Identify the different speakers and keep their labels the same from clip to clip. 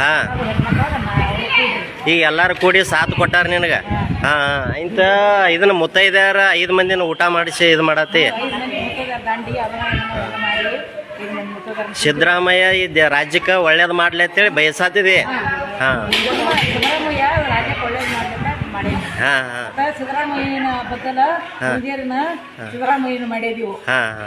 Speaker 1: ಹಾ. ಈಗ ಎಲ್ಲಾರು ಕೂಡಿ ಸಾಥ್ ಕೊಟ್ಟಾರ ನಿನಗ? ಹಾಂ. ಇಂತ ಇದನ್ನ ಮುತ್ತೈದ್ಯಾರ ಐದ್ ಮಂದಿನ ಊಟ ಮಾಡಿಸಿ ಇದು
Speaker 2: ಮಾಡತ್ತಿ.
Speaker 1: ಸಿದ್ದರಾಮಯ್ಯ ಈ ರಾಜ್ಯಕ್ಕೆ ಒಳ್ಳೇದು ಮಾಡಲಿ ಅಂತೇಳಿ ಬಯಸಾತಿದಿ. ಹಾ ಹಾ ಹಾ.
Speaker 2: ಸಿದ್ದರಾಮಯ್ಯನ ಬದಲ ಸಿದ್ದರಾಮಯ್ಯನ ಮಾಡಿದೀವಿ.
Speaker 1: ಹಾ ಹಾ.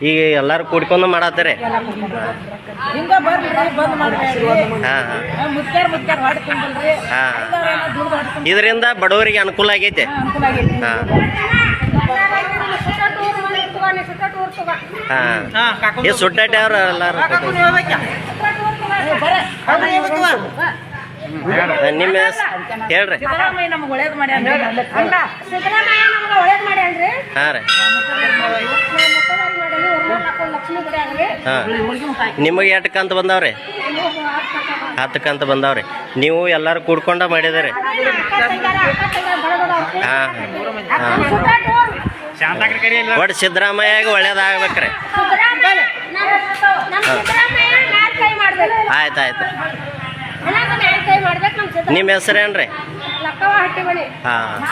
Speaker 1: ಈಗ ಎಲ್ಲಾರು ಕೂಡ್ಕೊಂಡು ಮಾಡತ್ತಾರೆ? ಇದರಿಂದ ಬಡವರಿಗೆ ಅನುಕೂಲ ಆಗೈತೆ.
Speaker 2: ಅನುಕೂಲ ಆಗೈತಿ.
Speaker 1: ಹಾ. ಹಾ. ಈ ಸುಟ್ಟಾಟಿ ಅವ್ರ ಎಲ್ಲಾರು ನಿಮ್ಮ ಹೇಳ್ರಿ.
Speaker 2: ಹಾಂ ನಮ್ಗೆ ಒಳ್ಳೇದು ಮಾಡ್ಯಾನ ಅಲ್ಲ
Speaker 3: ಸಿದ್ದರಾಮಯ್ಯ ನಮ್ಗೆ ಒಳ್ಳೇದ್ ಮಾಡ್ಯಾನ್ರಿ
Speaker 1: ಹಾ ರೀ
Speaker 3: ಮುಖ್ಯಮಂತ್ರಿ ಮಾಡೀನಿ ಉರ್ಮಾನ್ ಹಾಕೊಂಡು ಲಕ್ಷ್ಮಿ ಬಿಡ್ಯಾನ್ರಿ
Speaker 1: ಹಾ. ನಿಮಗೆ ಎಟ್ ಕಂತ ಬಂದಾವ್ರಿ? ಹತ್ತು ಕಂತ ಬಂದಾವ್ರಿ. ನೀವು ಎಲ್ಲರೂ ಕೂಡ್ಕೊಂಡ ಮಾಡಿದಿರಿ. ಹಾ ಹಾ. ಒಟ್ಟು ಸಿದ್ದರಾಮಯ್ಯಗೆ ಒಳ್ಳೇದಾಗ್ಬೇಕ್ರಿ ಆಯ್ತು ಆಯ್ತು.
Speaker 3: ನಮ್ಮ
Speaker 1: ಹೆಸರೇನ್ರಿ? ಹಾಂ.